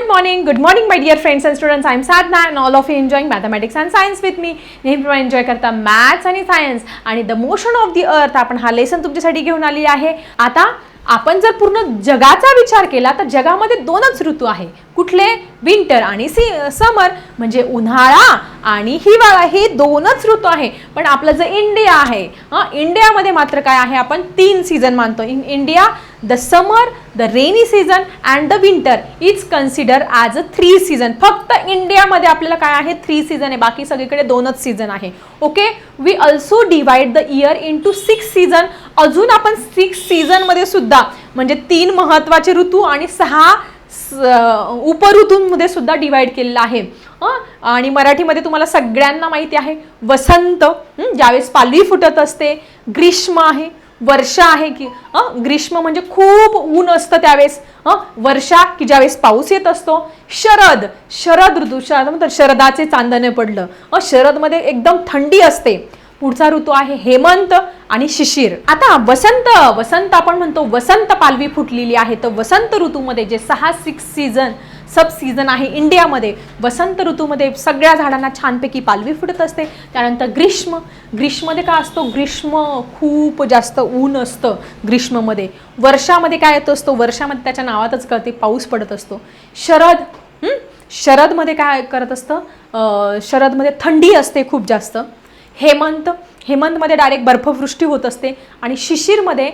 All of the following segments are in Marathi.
Good morning, good morning, my dear friends and students. I am Sadhna and all of you enjoying mathematics and science with me. नेहमीप्रमाणे एन्जॉय करता मॅथ्स आणि सायन्स आणि the motion of the earth आपण हा लेसन तुमच्यासाठी घेऊन आली आहे आता आपण जर पूर्ण जगाचा विचार केला तर जगामध्ये दोनच ऋतू आहे. कुठले? विंटर आणि सी समर म्हणजे उन्हाळा आणि हिवाळा हे दोनच ऋतू आहे. पण आपलं जे इंडिया आहे हां इंडियामध्ये मात्र काय आहे? आपण तीन सीझन मानतो. In India the summer the rainy season and the winter is consider as a three season फक्त इंडियामध्ये आपल्याला काय आहे? थ्री सीझन आहे. बाकी सगळीकडे दोनच सीझन आहे. Okay we also divide the year in two six season अजून आपण सिक्स सीझनमध्ये सुद्धा म्हणजे तीन महत्त्वाचे ऋतू आणि सहा स- उपऋतूंमध्ये सुद्धा डिवाइड केलेलं आहे. हं? आणि मराठीमध्ये तुम्हाला सगळ्यांना माहिती आहे वसंत ज्यावेळेस पालवी फुटत असते ग्रीष्म आहे वर्षा आहे की ग्रीष्म म्हणजे खूप ऊन असतं त्यावेळेस हं? वर्षा की ज्यावेळेस पाऊस येत असतो शरद शरद ऋतू शरद म्हणतात शरदाचे चांदणे पडलं. शरदमध्ये एकदम थंडी असते. पुढचा ऋतू आहे हेमंत आणि शिशिर. आता वसंत वसंत आपण म्हणतो वसंत पालवी फुटलेली आहे. तर वसंत ऋतूमध्ये जे सहा सिक्स सीझन सब सीझन आहे इंडियामध्ये वसंत ऋतूमध्ये सगळ्या झाडांना छानपैकी पालवी फुटत असते. त्यानंतर ग्रीष्म ग्रीष्ममध्ये काय असतो? ग्रीष्म खूप जास्त ऊन असतं ग्रीष्ममध्ये. वर्षामध्ये काय येत असतो? वर्षामध्ये त्याच्या नावातच कळते पाऊस पडत असतो. शरद शरदमध्ये काय करत असतं? शरदमध्ये थंडी असते खूप जास्त. हेमंत. हेमंतमध्ये डायरेक्ट बर्फवृष्टी होत असते आणि शिशिरमध्ये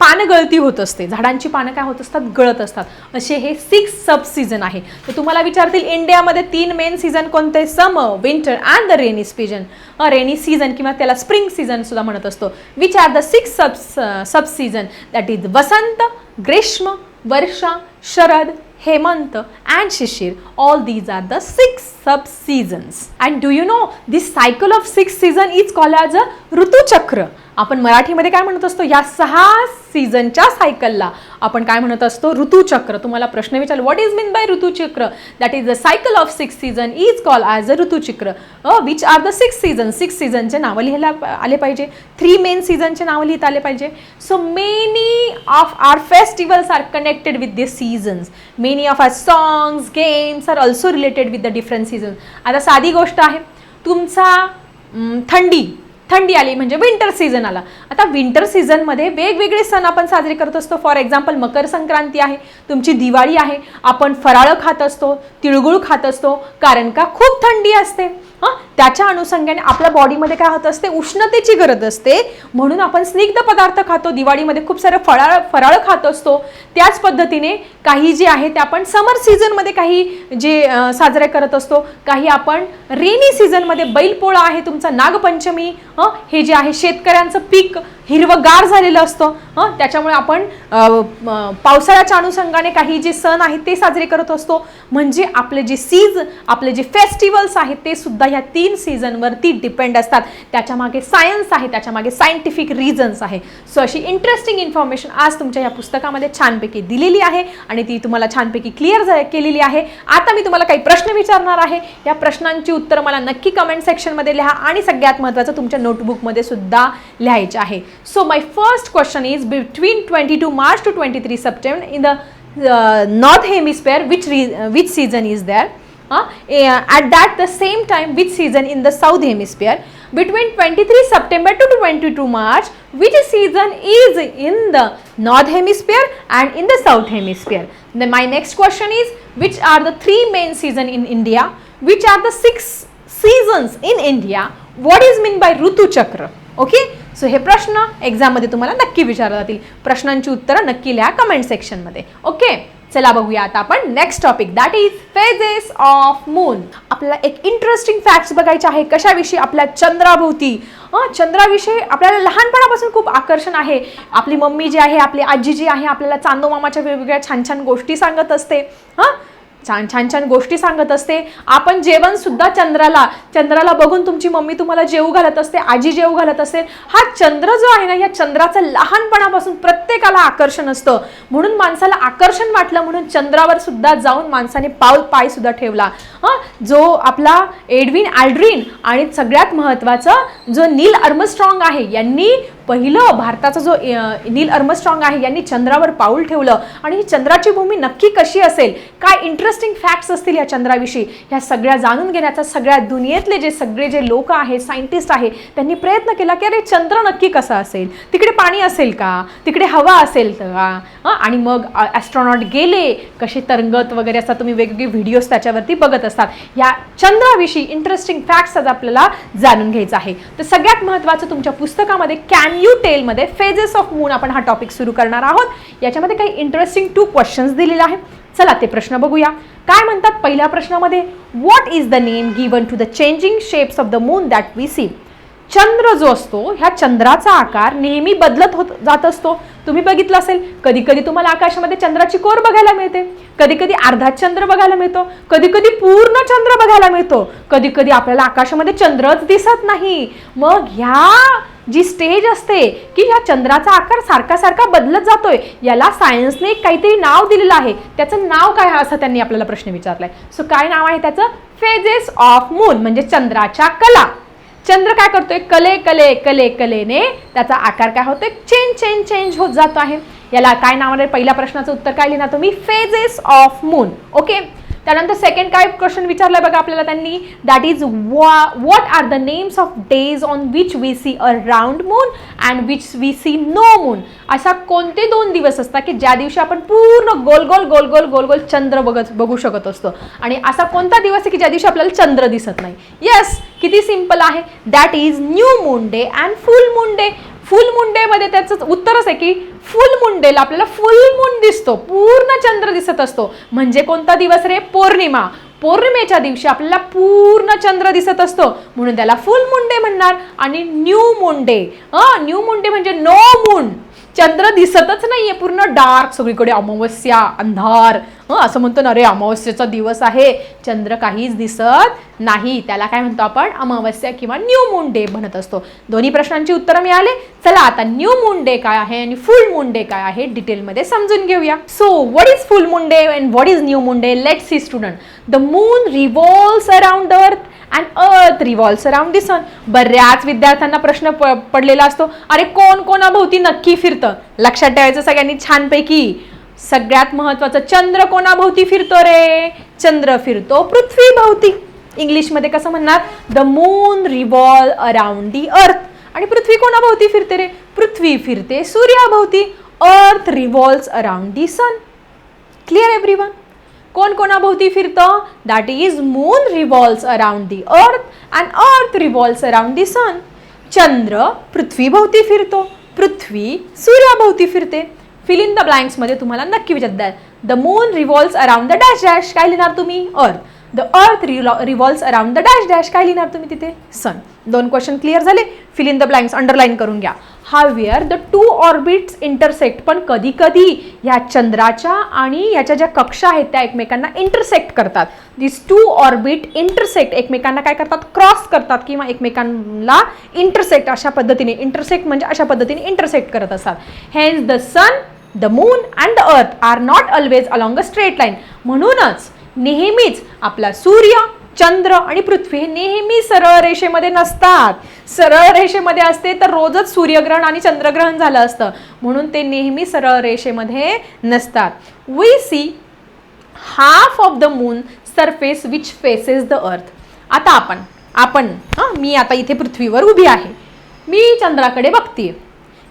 पानगळती होत असते. झाडांची पानं काय होत असतात? गळत असतात. असे हे सिक्स सब सीझन आहे. तर तुम्हाला विचारतील इंडियामध्ये तीन मेन सीझन कोणते? Summer winter and the rainy season rainy season किंवा त्याला स्प्रिंग सीझन सुद्धा म्हणत असतो. Which are the six sub sub season that is Vasant Grishma Varsha Sharad Hemant and Shishir all these are the six sub seasons and do you know cycle cycle of six season is call as a Rituchakra आपण मराठीमध्ये काय म्हणत असतो? या सहा सीझनच्या सायकलला आपण काय म्हणत असतो? ऋतुचक्र. तुम्हाला प्रश्न विचार what is mean by ऋतुचक्र? That is the cycle of six season is call as a ऋतुचक्र. Which are the six season six सीझनचे नावं लिहायला आले पाहिजे. थ्री मेन सीझनचे नावं लिहिता आले पाहिजे. So many of our festivals are connected with the seasons many of our songs games are also related with the different seasons आता साधी गोष्ट आहे. तुमचा थंडी. थंडी आली म्हणजे विंटर सीझन आला. आता विंटर सीझनमध्ये वेगवेगळे सण आपण साजरे करत असतो. फॉर एक्झाम्पल मकर संक्रांती आहे तुमची दिवाळी आहे आपण फराळं खात असतो तिळगुळ खात असतो कारण का खूप थंडी असते. हां? त्याच्या अनुषंगाने आपल्या बॉडीमध्ये काय होत असते? उष्णतेची गरज असते. म्हणून आपण स्निग्ध पदार्थ खातो. दिवाळीमध्ये खूप सारं फळाळ फराळ खात असतो. त्याच पद्धतीने काही जे आहे ते आपण समर सीझनमध्ये काही जे साजरे करत असतो. काही आपण रेनी सीझनमध्ये बैलपोळा आहे तुमचा नागपंचमी हं, हे जे आहे शेतकऱ्यांचं पीक हिरवंगार झालेलं असतं. हं, त्याच्यामुळे आपण पावसाळ्याच्या अनुषंगाने काही जे सण आहेत ते साजरे करत असतो. म्हणजे आपले जे सीज आपले जे फेस्टिवल्स आहेत ते सुद्धा ह्या तीन सीझनवरती डिपेंड असतात. त्याच्यामागे सायन्स आहे त्याच्यामागे सायंटिफिक रिझन्स आहे. सो अशी इंटरेस्टिंग इन्फॉर्मेशन आज तुमच्या या पुस्तकामध्ये छानपैकी दिलेली आहे आणि ती तुम्हाला छानपैकी क्लिअर केलेली आहे. आता मी तुम्हाला काही प्रश्न विचारणार आहे. या प्रश्नांची उत्तरं मला नक्की कमेंट सेक्शनमध्ये लिहा आणि सगळ्यात महत्त्वाचं तुमच्या नोटबुकमध्ये सुद्धा लिहायचे आहे. So my first question is between twenty two March to twenty three September in the north hemisphere which which season is there at that the same time which season in the south hemisphere between 23 september to 22 march which season is in the north hemisphere and in the south hemisphere then my next question is which are the three main season in india which are the six seasons in india what is mean by Rutu Chakra. Okay so हे प्रश्न एक्झाममध्ये तुम्हाला नक्की विचारले जातील प्रश्नांची उत्तरं नक्की लिहा कमेंट सेक्शनमध्ये ओके चला बघूया आता आपण next topic that is phases of moon आपल्याला एक इंटरेस्टिंग फॅक्ट्स बघायचे आहे. कशाविषयी? आपल्या चंद्राभोवती. चंद्राविषयी आपल्याला लहानपणापासून खूप आकर्षण आहे. आपली मम्मी जी आहे आपली आजी जी आहे आपल्याला चांदोमामाच्या वेगवेगळ्या छान छान गोष्टी सांगत असते. हां? छान छान छान गोष्टी सांगत असते. आपण जेवण सुद्धा चंद्राला चंद्राला बघून तुमची मम्मी तुम्हाला जेऊ घालत असते आजी जेऊ घालत असते. हा चंद्र जो आहे ना या चंद्राचं लहानपणापासून प्रत्येकाला आकर्षण असतं. म्हणून माणसाला आकर्षण वाटलं म्हणून चंद्रावर सुद्धा जाऊन माणसाने पाऊल पाय सुद्धा ठेवला. हा? जो आपला एडविन आल्ड्रीन आणि सगळ्यात महत्त्वाचं जो नील अर्मस्ट्रॉंग आहे यांनी पहिलं भारताचा जो नील अर्मस्ट्रॉंग आहे यांनी चंद्रावर पाऊल ठेवलं. आणि ही चंद्राची भूमी नक्की कशी असेल? काय इंटरेस्टिंग फॅक्ट्स असतील या चंद्राविषयी? ह्या सगळ्या जाणून घेण्याचा सगळ्या दुनियेतले जे सगळे जे लोक आहेत सायंटिस्ट आहे त्यांनी प्रयत्न केला की अरे चंद्र नक्की कसा असेल? तिकडे पाणी असेल का? तिकडे हवा असेल का हं? आणि मग ॲस्ट्रॉनॉट गेले. कसे तरंगत वगैरे असतात तुम्ही वेगवेगळे व्हिडिओज त्याच्यावरती बघत असतात. या चंद्राविषयी इंटरेस्टिंग फॅक्ट्स आज आपल्याला जाणून घ्यायचं आहे. तर सगळ्यात महत्त्वाचं तुमच्या पुस्तकामध्ये कॅन यू टेलमध्ये फेजेस ऑफ मून आपण हा टॉपिक सुरू करणार आहोत. याच्यामध्ये काही इंटरेस्टिंग टू क्वेश्चन्स दिलेले आहे चला ते प्रश्न बघूया. काय म्हणतात पहिल्या प्रश्नामध्ये? What is the name given to the changing shapes of the moon that we see चंद्र जो असतो ह्या चंद्राचा आकार नेहमी बदलत होत जात असतो. तुम्ही बघितलं असेल कधी कधी तुम्हाला आकाशामध्ये चंद्राची कोर बघायला मिळते. कधी कधी अर्धा चंद्र बघायला मिळतो. कधी कधी पूर्ण चंद्र बघायला मिळतो. कधी कधी आपल्याला आकाशामध्ये चंद्रच दिसत नाही. मग ह्या जी स्टेज असते की ह्या चंद्राचा आकार सारखा सारखा बदलत जातोय याला सायन्सने एक काहीतरी नाव दिलेलं आहे. त्याचं नाव काय आहे असं त्यांनी आपल्याला प्रश्न विचारलाय. सो काय नाव आहे त्याचं? फेजेस ऑफ मून म्हणजे चंद्राच्या कला. चंद्र काय करतोय? कले कले कले कलेने त्याचा आकार काय होतोय? चेंज चेंज चेंज होत जातो आहे. याला काय नाव आहे? पहिल्या प्रश्नाचं उत्तर काय लिहिणार तुम्ही? फेजेस ऑफ मून ओके त्यानंतर सेकंड काय क्वेश्चन विचारलाय बघा आपल्याला त्यांनी? That is what are the names of days on which we see a round moon and which we see no moon असा कोणते दोन दिवस असतात की ज्या दिवशी आपण पूर्ण गोल गोल गोल गोल गोल गोल चंद्र बघत बघू शकत असतो? आणि असा कोणता दिवस आहे की ज्या दिवशी आपल्याला चंद्र दिसत नाही? येस किती सिंपल आहे. That is new moon day and full moon day full मुंडेमध्ये त्याचं उत्तरच आहे की फुल मुंडेला आपल्याला फुल मून दिसतो पूर्ण चंद्र दिसत असतो. म्हणजे कोणता दिवस रे? पौर्णिमा. पौर्णिमेच्या दिवशी आपल्याला पूर्ण चंद्र दिसत असतो. म्हणून त्याला फुल मुंडे म्हणणार आणि new moon day new new moon day म्हणजे नो मून चंद्र दिसतच नाहीये पूर्ण डार्क सगळीकडे अमावस्या अंधार. हं, असं म्हणतो ना रे अमावस्येचा दिवस आहे. चंद्र काहीच दिसत नाही. त्याला काय म्हणतो आपण? अमावस्या किंवा न्यू मून डे म्हणत असतो. दोन्ही प्रश्नांची उत्तरं मिळाले. चला आता न्यू मून डे काय आहे आणि फुल मून डे काय आहे डिटेलमध्ये समजून घेऊया. So what is full moon day and what is new moon day let see student the moon revolves around earth and earth revolves around दी सन बऱ्याच विद्यार्थ्यांना प्रश्न प- पडलेला असतो अरे कोण कोणाभोवती नक्की फिरतं? लक्षात ठेवायचं सगळ्यांनी छानपैकी. सगळ्यात महत्त्वाचं चंद्र कोणाभोवती फिरतो रे? चंद्र फिरतो पृथ्वीभोवती इंग्लिशमध्ये कसं म्हणणार? The moon revolve around the earth आणि पृथ्वी कोणाभोवती फिरते रे? पृथ्वी फिरते सूर्याभोवती. Earth revolves around the sun clear everyone कोण कोणाभोवती फिरतं? That is moon revolves around the earth and earth revolves around the सन चंद्र पृथ्वीभोवती फिरतो. पृथ्वी सूर्याभोवती फिरते. फिल इन द ब्लँक्समध्ये तुम्हाला नक्की विचारतात the moon revolves around the dash dash काय लिहिणार तुम्ही? Earth the earth revolves around the dash dash काय लिहिणार तुम्ही तिथे? सन दोन क्वेश्चन क्लिअर झाले. Fill in the blanks underline करून घ्या. हा where the two orbits intersect. पण कधी कधी ह्या चंद्राच्या आणि याच्या ज्या कक्षा आहेत त्या एकमेकांना इंटरसेक्ट करतात. दिस टू ऑर्बिट इंटरसेक्ट एकमेकांना काय करतात? क्रॉस करतात किंवा एकमेकांना इंटरसेक्ट अशा पद्धतीने. इंटरसेक्ट म्हणजे अशा पद्धतीने इंटरसेक्ट करत असतात. Hence the sun the moon and the earth are not always along a straight line म्हणूनच नेहमीच आपला सूर्य चंद्र आणि पृथ्वी हे नेहमी सरळ रेषेमध्ये नसतात. सरळ रेषेमध्ये असते तर रोजच सूर्यग्रहण आणि चंद्रग्रहण झालं असतं. म्हणून ते नेहमी सरळ रेषेमध्ये नसतात. We see half of the moon surface which faces the earth आता आपण आपण हां मी आता इथे पृथ्वीवर उभी आहे. मी चंद्राकडे बघते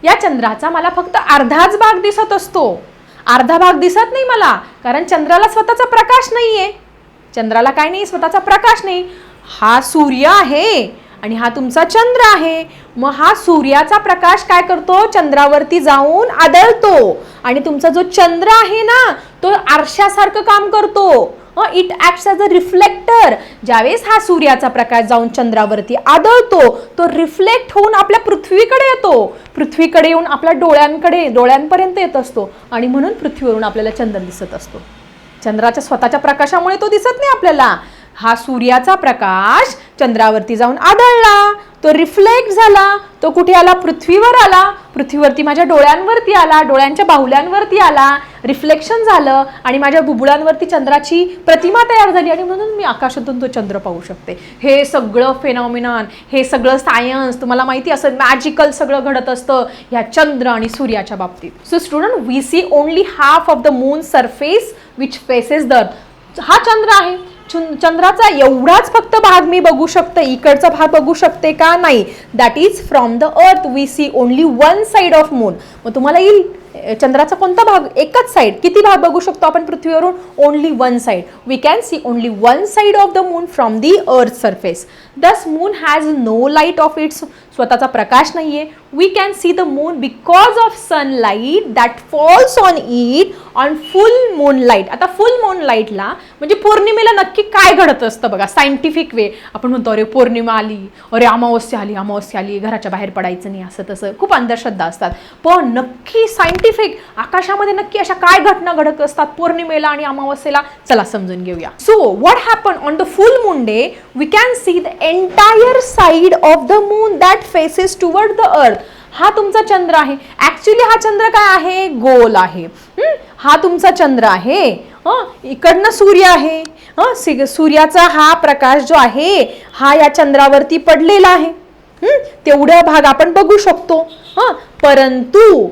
या चंद्राचा मला फक्त अर्धाच भाग दिसत असतो. अर्धा भाग दिसत नाही मला कारण चंद्राला स्वतःचा प्रकाश नाहीये. चंद्राला काय नाही स्वतःचा प्रकाश नाही. हा सूर्य आहे आणि हा तुमचा चंद्र आहे. मग हा सूर्याचा प्रकाश काय करतो? चंद्रावरती जाऊन आदळतो. आणि तुमचा जो चंद्र आहे ना तो आरशासारखं काम करतो. It acts as a reflector ज्यावेळेस हा सूर्याचा प्रकाश जाऊन चंद्रावरती आदळतो तो रिफ्लेक्ट होऊन आपल्या पृथ्वीकडे येतो. पृथ्वीकडे येऊन आपल्या डोळ्यांकडे डोळ्यांपर्यंत येत असतो. आणि म्हणून पृथ्वीवरून आपल्याला चंद्र दिसत असतो. चंद्राच्या स्वतःच्या प्रकाशामुळे तो दिसत नाही आपल्याला. हा सूर्याचा प्रकाश चंद्रावरती जाऊन आदळला. तो रिफ्लेक्ट झाला. तो कुठे आला? पृथ्वीवर आला. पृथ्वीवरती माझ्या डोळ्यांवरती आला. डोळ्यांच्या बाहुल्यांवरती आला. रिफ्लेक्शन झालं आणि माझ्या बुबुळांवरती चंद्राची प्रतिमा तयार झाली आणि म्हणून मी आकाशातून तो चंद्र पाहू शकते. हे सगळं फेनॉमिनॉन हे सगळं सायन्स तुम्हाला माहिती असं मॅजिकल सगळं घडत असतं ह्या चंद्र आणि सूर्याच्या बाबतीत. So student we see only half of the moon surface which faces the हा चंद्र आहे. चंद्राचा एवढाच फक्त भाग मी बघू शकते इकडचा भाग बघू शकते का नाही? That is from the earth we see only one side of moon मग तुम्हाला येईल चंद्राचा कोणता भाग? एकच साइड किती भाग बघू शकतो आपण पृथ्वीवरून? Only one side we can see only one side of the moon from the earth surface thus moon has no light of its स्वतःचा प्रकाश नाहीये we can see the moon because of sunlight that falls on it on full moon light आता फुल मून लाईटला म्हणजे पौर्णिमेला नक्की काय घडत असतं बघा सायंटिफिक वे आपण म्हणतो अरे पौर्णिमा आली अरे अमावस्या आली अमावस्या आली घराच्या बाहेर पडायचं नाही असं तसं खूप अंधश्रद्धा असतात. पण नक्की सायंटिफिक आकाशामध्ये नक्की अशा काय घटना घडत असतात पौर्णिमेला आणि अमावस्येला? चला समजून घेऊया. So what happen on the full moon day we can see the entire side of the moon that faces toward the earth हा तुमचा चंद्र आहे. ऍक्च्युली हा चंद्र काय आहे? गोल आहे. हा? तुमचा चंद्र आहे. इकडनं सूर्य आहे. हां? सि- सूर्याचा हा प्रकाश जो आहे हा या चंद्रावरती पडलेला आहे. तेवढा भाग आपण बघू शकतो. हं? परंतु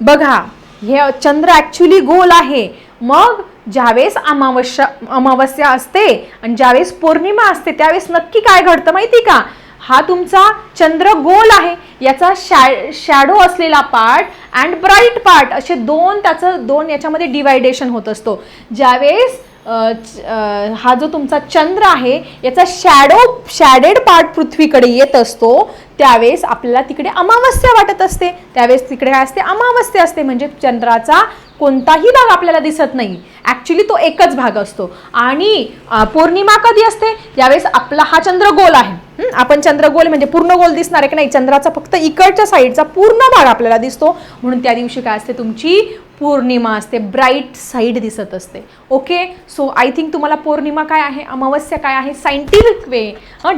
बघा हे चंद्र ऍक्च्युली गोल आहे. मग ज्यावेळेस अमावस्या अमावस्या असते आणि ज्यावेळेस पौर्णिमा असते त्यावेळेस नक्की काय घडतं माहिती का? हा तुमचा चंद्र गोल आहे. याचा शॅ शॅडो असलेला पार्ट अँड ब्राईट पार्ट असे दोन त्याचं दोन याच्यामध्ये डिवायडेशन होत असतो. ज्यावेळेस हा जो तुमचा चंद्र आहे याचा शॅडो शॅडेड पार्ट पृथ्वीकडे येत असतो त्यावेळेस आपल्याला तिकडे अमावस्या वाटत असते. त्यावेळेस तिकडे काय असते? अमावस्या असते. म्हणजे चंद्राचा कोणताही भाग आपल्याला दिसत नाही. ॲक्च्युली तो एकच भाग असतो. आणि पौर्णिमा कधी असते? यावेळेस आपला हा चंद्र गोल आहे. आपण चंद्र गोल म्हणजे पूर्ण गोल दिसणार आहे की नाही? चंद्राचा फक्त इकडच्या साईडचा पूर्ण भाग आपल्याला दिसतो. म्हणून त्या दिवशी काय असते? तुमची पौर्णिमा असते ब्राईट साईड दिसत असते. ओके सो आय थिंक तुम्हाला पौर्णिमा काय आहे? अमावस्या काय आहे? सायंटिफिक वे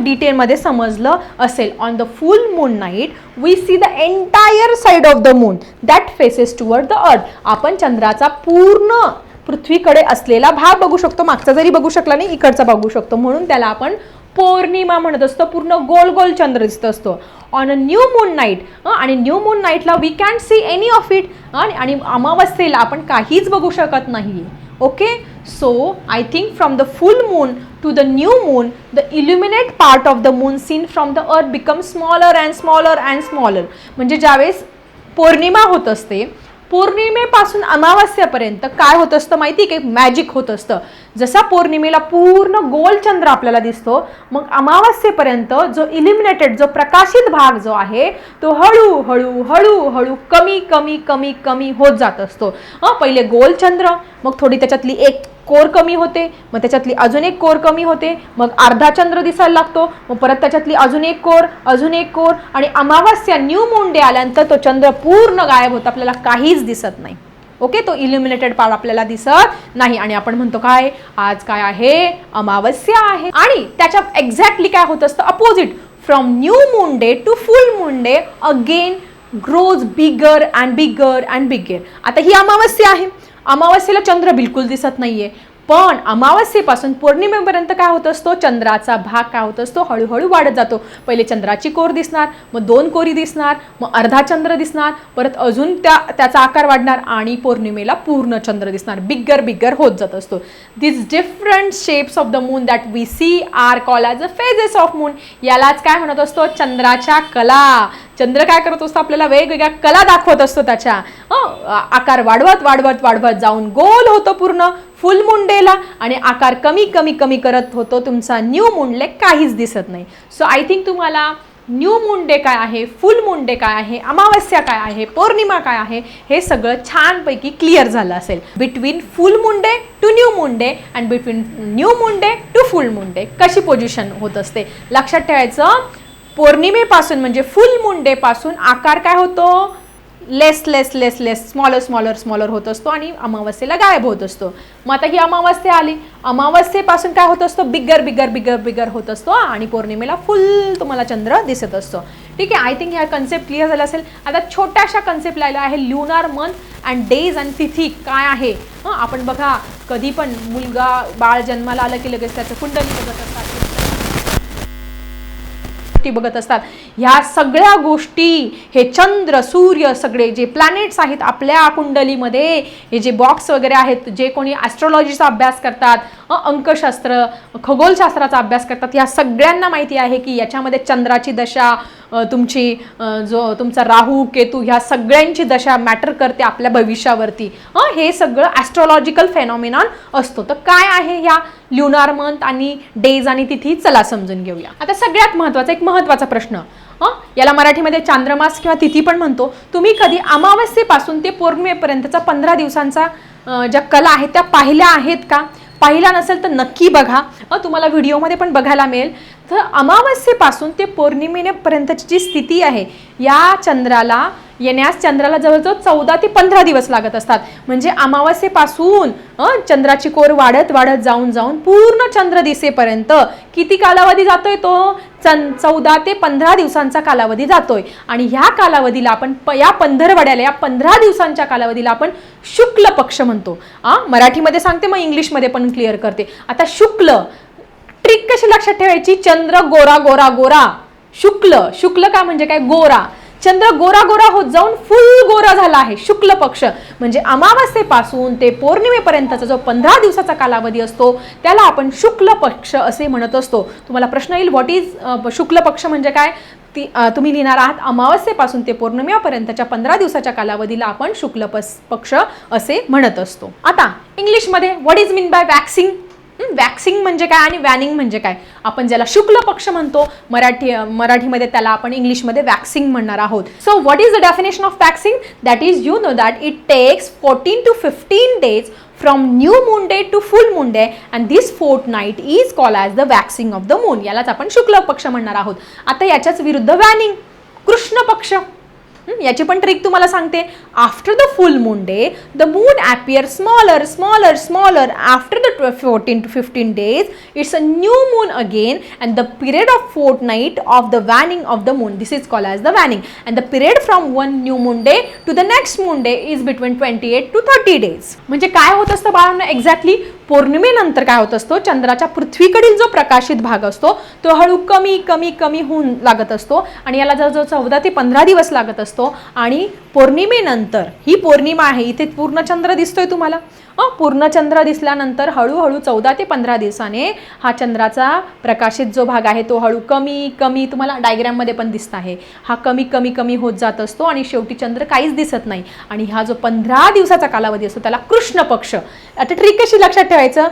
डिटेलमध्ये समजलं असेल. On the full moon night we see the entire side of the moon that faces toward the earth आपण चंद्राचा पूर्ण पृथ्वीकडे असलेला भाग बघू शकतो. मागचा जरी बघू शकला नाही इकडचा बघू शकतो. म्हणून त्याला आपण पौर्णिमा म्हणत असतो पूर्ण गोल गोल चंद्र दिसत असतो. On a new moon night आणि न्यू मून नाईटला we can see any of it आणि अमावस्येला आपण काहीच बघू शकत नाही okay so I think from the full moon to the new moon the illuminate part of the moon seen from the earth become smaller and smaller and smaller म्हणजे ज्यावेळेस पौर्णिमा होत असते पौर्णिमेपासून अमावस्यापर्यंत काय होत असतं माहिती आहे की मॅजिक होत असतं. जसा पौर्णिमेला पूर्ण गोल चंद्र आपल्याला दिसतो मग अमावस्येपर्यंत जो इलिमिनेटेड जो प्रकाशित भाग जो आहे तो हळूहळू हळूहळू कमी कमी कमी कमी होत जात असतो. हं पहिले गोल चंद्र मग थोडी त्याच्यातली एक कोर कमी होते मग त्याच्यातली अजून एक कोर कमी होते मग अर्धा चंद्र दिसायला लागतो मग परत त्याच्यातली अजून एक कोर अजून एक कोर आणि अमावस्या न्यू मून डे आल्यानंतर तो चंद्र पूर्ण गायब होतो आपल्याला काहीच दिसत नाही. ओके? तो इल्युमिनेटेड पार्ट आपल्याला दिसत नाही. आणि आपण म्हणतो काय? आज काय आहे? अमावस्या आहे. आणि त्याच्या एक्झॅक्टली काय होत असतं? Opposite from new moon day to full moon day again grows bigger and bigger and bigger आता ही अमावस्या आहे. अमावस्येला चंद्र बिलकुल दिसत नाहीये. पण अमावस्येपासून पौर्णिमेपर्यंत काय होत असतो? चंद्राचा भाग काय होत असतो? हळूहळू वाढत जातो. पहिले चंद्राची कोर दिसणार मग दोन कोरी दिसणार मग अर्धा चंद्र दिसणार परत अजून त्या त्याचा आकार वाढणार आणि पौर्णिमेला पूर्ण चंद्र दिसणार. बिग्गर बिग्गर होत जात असतो. This different shapes of the moon that we see are call as a phases of moon यालाच काय म्हणत असतो? चंद्राच्या कला. चंद्र काय करत असतो? आपल्याला वेगवेगळ्या कला दाखवत असतो त्याच्या. हं, आकार वाढवत वाढवत वाढवत जाऊन गोल होतो पूर्ण. फुल मुंडेला आणि आकार कमी कमी कमी करत होतो. तुमचा न्यू मुंडले काहीच दिसत नाही. सो आय थिंक तुम्हाला न्यू मुंडे काय आहे फुल मुंडे काय आहे अमावस्या काय आहे पौर्णिमा काय आहे हे सगळं छानपैकी क्लिअर झालं असेल. Between full moon day to new moon day and between new moon day to full moon day कशी पोझिशन होत असते? लक्षात ठेवायचं पौर्णिमेपासून म्हणजे फुल मुंडेपासून आकार काय होतो? Less less less less smaller smaller smaller होत असतो आणि अमावस्येला गायब होत असतो. मग आता ही अमावस्या आली. अमावस्येपासून काय होत असतो? बिगर बिगर बिगर बिगर होत असतो आणि पौर्णिमेला फुल तुम्हाला चंद्र दिसत असतो. ठीक आहे? आय थिंक ह्या कन्सेप्ट क्लिअर झाला असेल. आता छोट्याशा कन्सेप्ट लायला आहे. Lunar month and days and तिथी काय आहे? हं, आपण बघा कधी पण मुलगा बाळ जन्माला आलं की लगेच त्याचं कुंडली बघत असतात. गोष्टी बघत असतात. ह्या सगळ्या गोष्टी हे चंद्र सूर्य सगळे जे प्लॅनेट्स आहेत आपल्या कुंडलीमध्ये हे जे बॉक्स वगैरे आहेत जे कोणी ॲस्ट्रॉलॉजीचा अभ्यास करतात अंकशास्त्र खगोलशास्त्राचा अभ्यास करतात ह्या सगळ्यांना माहिती आहे की याच्यामध्ये चंद्राची दशा तुमची जो तुमचा राहू केतू ह्या सगळ्यांची दशा मॅटर करते आपल्या भविष्यावरती. हं, हे सगळं ॲस्ट्रॉलॉजिकल फेनॉमिनॉन असतो. तर काय आहे ह्या ल्युनार मंथ आणि डेज आणि तिथी? चला समजून घेऊया. आता सगळ्यात महत्त्वाचा एक महत्त्वाचा प्रश्न. हं, याला मराठीमध्ये चांद्रमास किंवा तिथी पण म्हणतो. तुम्ही कधी अमावस्येपासून ते पौर्णिमेपर्यंतचा पंधरा दिवसांचा ज्या कला आहेत त्या पाहिल्या आहेत का? पाहिला नसेल तर नक्की बघा. तुम्हाला व्हिडिओमध्ये पण बघायला मिळेल. तर अमावस्येपासून ते पौर्णिमेपर्यंतची जी स्थिती आहे या चंद्राला येण्यास चंद्राला जवळजवळ चौदा ते पंधरा दिवस लागत असतात. म्हणजे अमावस्येपासून चंद्राची कोर वाढत वाढत जाऊन जाऊन पूर्ण चंद्र दिसेपर्यंत किती कालावधी जातोय तो? चन चौदा ते पंधरा दिवसांचा कालावधी जातोय. आणि ह्या कालावधीला आपण प या पंधरवड्याला या पंधरा दिवसांच्या कालावधीला आपण शुक्ल पक्ष म्हणतो. आ मराठीमध्ये सांगते मग इंग्लिशमध्ये पण क्लिअर करते. आता शुक्ल ट्रिक कशी लक्षात ठेवायची? चंद्र गोरा गोरा गोरा. शुक्ल शुक्ल का म्हणजे काय? गोरा. चंद्र गोरा गोरा होत जाऊन फुल गोरा झाला आहे शुक्ल पक्ष. म्हणजे अमावास्येपासून ते पौर्णिमेपर्यंतचा जो पंधरा दिवसाचा कालावधी असतो त्याला आपण शुक्ल पक्ष असे म्हणत असतो. तुम्हाला प्रश्न येईल व्हॉट इज शुक्ल पक्ष म्हणजे काय? ती तुम्ही लिहिणार आहात अमावस्येपासून ते पौर्णिमेपर्यंतच्या पंधरा दिवसाच्या कालावधीला आपण शुक्ल पक्ष असे म्हणत असतो. आता इंग्लिशमध्ये what is mean by waxing waxing म्हणजे काय आणि वॅनिंग म्हणजे काय? आपण ज्याला शुक्ल पक्ष म्हणतो मराठी मराठीमध्ये त्याला आपण इंग्लिशमध्ये वॅक्सिंग म्हणणार आहोत. So what is the definition of waxing that is you know that it takes fourteen to fifteen days from new moon day to full moon day and this fortnight is call as the waxing of the moon यालाच आपण शुक्ल पक्ष म्हणणार आहोत. आता याच्याच विरुद्ध वॅनिंग कृष्ण पक्ष. याची पण ट्रिक तुम्हाला सांगते. After the full moon day the moon appear smaller smaller smaller after the fourteen to fifteen days it's a new moon again and the period of fortnight of the waning of the moon this is call as the waning and the period from one new moon day to the next moon day is between twenty eight to thirty days म्हणजे काय होत असतं बाळांना? एक्झॅक्टली पौर्णिमेनंतर काय होत असतो? चंद्राच्या पृथ्वीकडील जो प्रकाशित भाग असतो तो हळू कमी कमी कमी होऊन लागत असतो आणि याला जवळजवळ चौदा ते पंधरा दिवस लागत असतो. आणि पौर्णिमेनंतर ही पौर्णिमा आहे इथे पूर्ण चंद्र दिसतोय तुम्हाला. पूर्णचंद्र पूर्ण चंद्र दिसल्यानंतर हळूहळू चौदा ते पंधरा दिवसाने हा चंद्राचा प्रकाशित जो भाग आहे तो हळू कमी कमी तुम्हाला डायग्रॅममध्ये पण दिसत आहे. हा कमी कमी कमी होत जात असतो आणि शेवटी चंद्र काहीच दिसत नाही. आणि हा जो पंधरा दिवसाचा कालावधी असतो त्याला कृष्ण पक्ष. आता ट्रिक कशी लक्षात ठेवायचं?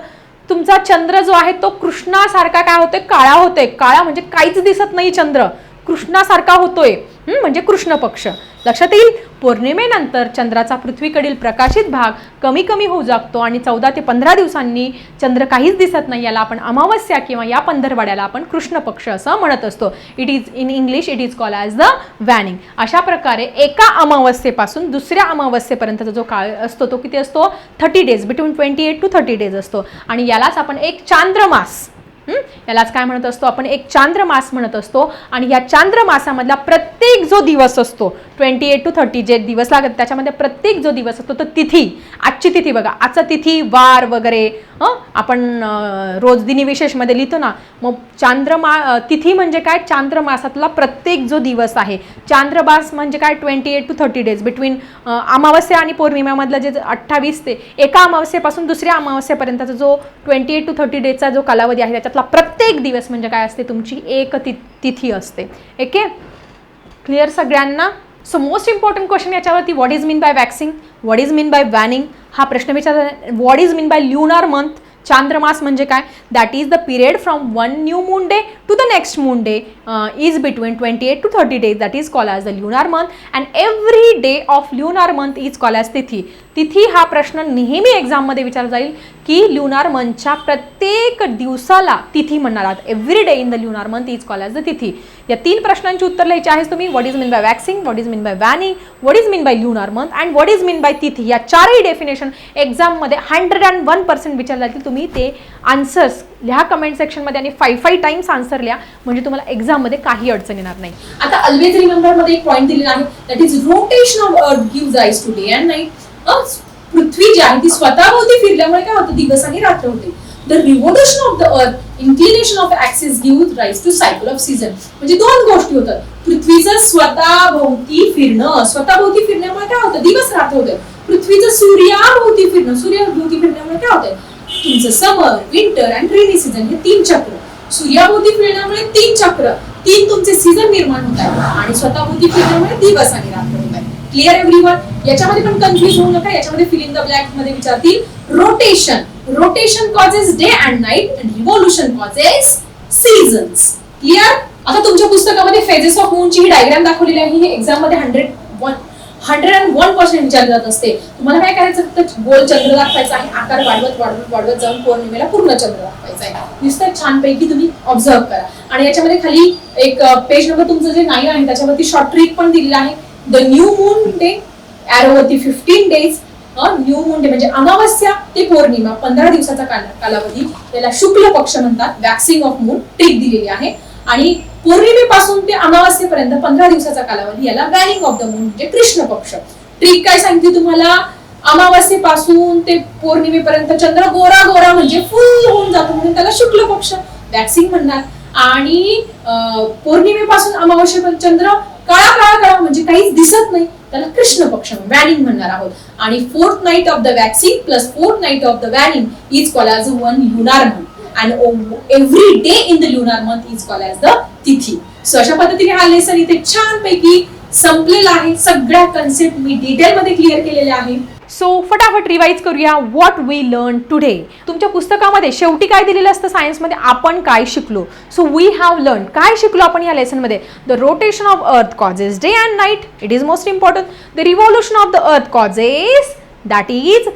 तुमचा चंद्र जो आहे तो कृष्णासारखा काय होतोय? काळा होतोय. काळा म्हणजे काहीच दिसत नाही चंद्र. कृष्णासारखा होतोय. म्हणजे कृष्ण पक्ष. लक्षात येईल पौर्णिमेनंतर चंद्राचा पृथ्वीकडील प्रकाशित भाग कमी कमी होऊ लागतो आणि चौदा ते पंधरा दिवसांनी चंद्र काहीच दिसत नाही याला आपण अमावस्या किंवा या पंधरवाड्याला आपण कृष्ण पक्ष असं म्हणत असतो. It is in English it is call as the waning अशा प्रकारे एका अमावस्येपासून दुसऱ्या अमावस्येपर्यंतचा जो काळ असतो तो किती असतो? Thirty days between twenty eight to thirty days असतो. आणि यालाच आपण एक चांद्रमास यालाच काय म्हणत असतो? आपण एक चांद्रमास म्हणत असतो. आणि या चांद्रमासामधला प्रत्येक जो दिवस असतो ट्वेंटी एट टू थर्टी जे दिवस लागत त्याच्यामध्ये प्रत्येक जो दिवस असतो तो तिथी आजची तिथी बघा. आजचा तिथी वार वगैरे हं? आपण रोज दिनिविशेषमध्ये लिहितो ना मग चांद्रमा तिथी म्हणजे काय? चांद्रमासातला प्रत्येक जो दिवस आहे. चांद्रमास म्हणजे काय? Twenty eight to thirty days between अमावस्या आणि पौर्णिमेमधलं जे अठ्ठावीस ते एका अमावस्येपासून दुसऱ्या अमावस्येपर्यंतचा जो ट्वेंटी एट टू थर्टी डेजचा जो कालावधी आहे त्याच्यातला प्रत्येक दिवस म्हणजे काय असते? तुमची एक ति तिथी असते. ओके क्लिअर सगळ्यांना? सो मोस्ट इम्पॉर्टंट क्वेश्चन याच्यावरती what is mean by waxing what is mean by waning हा प्रश्न विचार what is mean by lunar month चांद्रमास म्हणजे काय? That is the period from one new moon day to the next moon day is between twenty eight to thirty days that is call as the lunar month and every day of lunar month is call as तिथी तिथी हा प्रश्न नेहमी एक्झाममध्ये विचारला जाईल की ल्युनार मंथच्या प्रत्येक दिवसाला तिथी म्हणणार आहात. Every day in the lunar month is call as the tithi या तीन प्रश्नांची उत्तर लिहायची आहेस तुम्ही. What is mean by waxing what is mean by waning what is mean by lunar month and what is mean by tithi या चारही डेफिनेशन एक्झाममध्ये हंड्रेड अँड वन पर्सेंट विचारला जातील तुम्ही ते आन्सर्स लिहा कमेंट सेक्शनमध्ये आणि फाय फाय टाइम्स आन्सर लिहा. म्हणजे तुम्हाला एक्झाममध्ये काही अडचण येणार नाही. आता ऑलवेज रिमेंबरमध्ये एक पॉईंट दिलेला आहे. That is rotation of earth give rise to day and night पृथ्वी जी आहे ती स्वतःभोवती फिरल्यामुळे काय होतं? दिवस आणि रात्र होते. The revolution of the earth inclination of axis give rise to cycle of season म्हणजे दोन गोष्टी होतात. पृथ्वीचं स्वतःभोवती फिरणं. स्वतःभोवती फिरण्यामुळे काय होतं? दिवस रात्र होतं. पृथ्वीचं सूर्याभोवती फिरणं. सूर्याभोवती फिरण्यामुळे काय होतंय? तुमचं summer winter and rainy season हे तीन चक्र. सूर्याभोवती फिरण्यामुळे तीन चक्र तीन तुमचे सीझन निर्माण होत आहेत. आणि स्वतःभोवती फिरण्यामुळे दिवस आणि रात्र होत आहे क्लिअर एव्हरीवन याच्यामध्ये पण कन्फ्युज होऊ नका. याच्यामध्ये फिलिंग द ब्लॅकमध्ये विचारतील. Rotation rotation causes day and night and revolution causes seasons clear आता तुमच्या पुस्तकामध्ये फेजेस ऑफ मूनची ही डायग्राम दाखवलेली आहे. ही एक्झाममध्ये hundred one hundred and one percent विचार जात असते. तुम्हाला काय करायचं? फक्त गोल चंद्र दाखवायचा आहे आकार वाढवत वाढवत वाढवत जाऊन पौर्णिमेला पूर्ण चंद्र दाखवायचा आहे. नुसतं छानपैकी तुम्ही ऑब्झर्व करा. आणि याच्यामध्ये खाली एक पेज नंबर तुमचं जे नाही आहे त्याच्यावरती शॉर्ट ट्रिक पण दिलेला आहे. The new moon day ॲरोवरती fifteen days new moon day म्हणजे अमावस्या ते पौर्णिमा पंधरा दिवसाचा काला- कालावधी. त्याला शुक्ल पक्ष म्हणतात. वॅक्सिंग ऑफ मून ट्रिक दिलेली आहे. आणि पौर्णिमेपासून ते अमावस्येपर्यंत पंधरा दिवसाचा कालावधी याला वॅनिंग ऑफ द मून म्हणजे कृष्ण पक्ष. ट्रिक काय सांगते तुम्हाला? अमावस्येपासून ते पौर्णिमेपर्यंत चंद्र गोरा गोरा म्हणजे फुल होऊन जातो म्हणून त्याला शुक्ल पक्ष. वॅक्सिंग म्हणणार. आणि पौर्णिमेपासून अमावस्येपर्यंत चंद्र काळा काळा काळा म्हणजे काहीच दिसत नाही. त्याला कृष्ण पक्ष वॅनिंग म्हणणार आहोत. आणि fourth night of the waxing plus fourth night of the waning is call as one lunar month and every day in the lunar month is call as the tithi so अशा पद्धतीने हा लेसन इथे छानपैकी संपलेला आहे. सगळ्या कन्सेप्ट मी डिटेलमध्ये क्लिअर केलेल्या आहे सो फटाफट रिवाईज करूया व्हॉट वी लर्न टुडे तुमच्या पुस्तकामध्ये शेवटी काय दिलेलं असतं? सायन्समध्ये आपण काय शिकलो? सो वी हॅव लर्न काय शिकलो आपण या लेसनमध्ये the rotation of earth causes day and night it is most important the revolution of the earth causes that is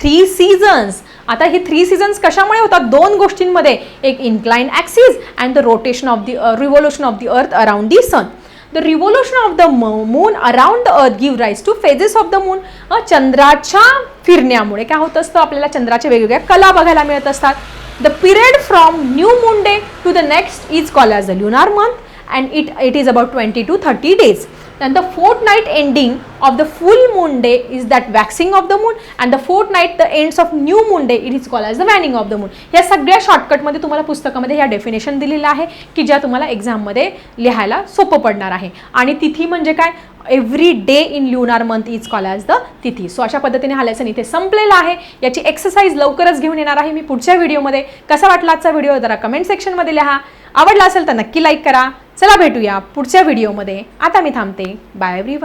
three seasons आता हे थ्री सीझन्स कशामुळे होतात? दोन गोष्टींमध्ये. एक incline axis and the rotation of the revolution of the earth around the sun the revolution of the moon around the earth give rise to phases of the moon चंद्राच्या फिरण्यामुळे. काय होत असतं? आपल्याला चंद्राच्या वेगवेगळ्या कला बघायला मिळत असतात. The period from new moon day to the next is call as the lunar month and it it is about twenty to thirty days Then the fortnight ending of the full moon day is that waxing of the moon and the fortnight the ends of new moon day it is called as the waning of the moon. या सगळ्या शॉर्टकटमध्ये तुम्हाला पुस्तकामध्ये ह्या डेफिनेशन दिलेल्या आहे की ज्या तुम्हाला एक्झाममध्ये लिहायला सोपं पडणार आहे. आणि तिथी म्हणजे काय? Every day in lunar month is call as the tithi. So अशा पद्धतीने हा लेसन इथे संपलेला आहे. याची एक्सरसाइज लवकरच घेऊन येणार आहे मी पुढच्या व्हिडिओमध्ये कसा वाटला आजचा व्हिडिओ जरा कमेंट सेक्शनमध्ये लिहा. आवडला असेल तर नक्की लाईक करा. चला भेटूया पुढच्या व्हिडिओमध्ये. आता मी थांबते. Bye every